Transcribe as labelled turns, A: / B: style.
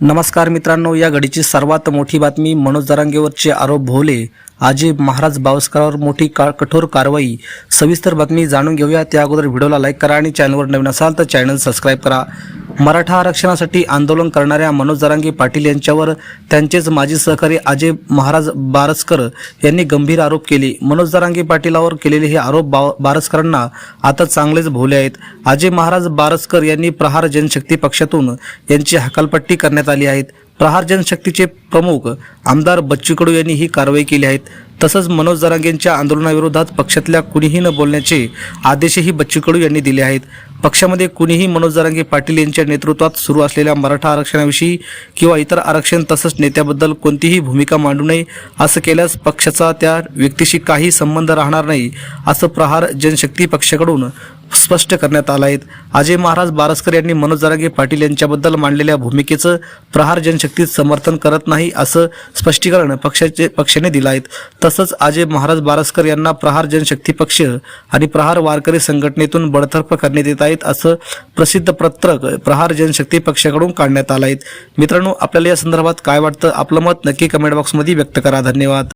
A: नमस्कार मित्रांनो या घडीची सर्वात मोठी बातमी मनोज जरांगेवरचे आरोप भोवले. आजी महाराज बावस्करावर मोठी का कठोर कारवाई. सविस्तर बातमी जाणून घेऊया. त्या अगोदर व्हिडिओला लाईक करा आणि चॅनलवर नवीन असाल तर चॅनल सबस्क्राईब करा. मराठा आरक्षणासाठी आंदोलन करणाऱ्या मनोज जरांगे पाटील यांच्यावर त्यांचेच माजी सहकारी अजय महाराज बारसकर यांनी गंभीर आरोप केले. मनोज जरांगे पाटीलावर केलेले हे आरोप बा बारसकरांना आता चांगलेच भोवले आहेत. अजय महाराज बारसकर यांनी प्रहार जनशक्ती पक्षातून यांची हकालपट्टी करण्यात आली आहेत प्रहार जनशक्तीचे प्रमुख आमदार बच्चू कडू यांनी ही कारवाई केली आहेत तसंच मनोज जरांगेंच्या आंदोलनाविरोधात पक्षातल्या कुणीही न बोलण्याचे आदेशही बच्चू कडू यांनी दिले आहेत. पक्षामध्ये कुणीही मनोज जरांगे पाटील यांच्या नेतृत्वात सुरू असलेल्या मराठा आरक्षणाविषयी किंवा इतर आरक्षण तसंच नेत्याबद्दल कोणतीही भूमिका मांडू नये असं केल्यास पक्षाचा त्या व्यक्तीशी काही संबंध राहणार नाही असं प्रहार जनशक्ती पक्षाकडून स्पष्ट करण्यात आला आहेत अजय महाराज बारसकर यांनी मनोज जरांगे पाटील यांच्याबद्दल मांडलेल्या भूमिकेचं प्रहार जनशक्तीत समर्थन करत नाही असं स्पष्टीकरण पक्षाचे पक्षाने दिलं आहे. तसंच अजय महाराज बारसकर यांना प्रहार जनशक्ती पक्ष आणि प्रहार वारकरी संघटनेतून बडतर्फ करण्यात येत आहेत असं प्रसिद्ध पत्रक प्रहार जनशक्ती पक्षाकडून काढण्यात आलं आहे. मित्रांनो आपल्याला या संदर्भात काय वाटतं? आपलं मत नक्की कमेंट बॉक्समध्ये व्यक्त करा. धन्यवाद.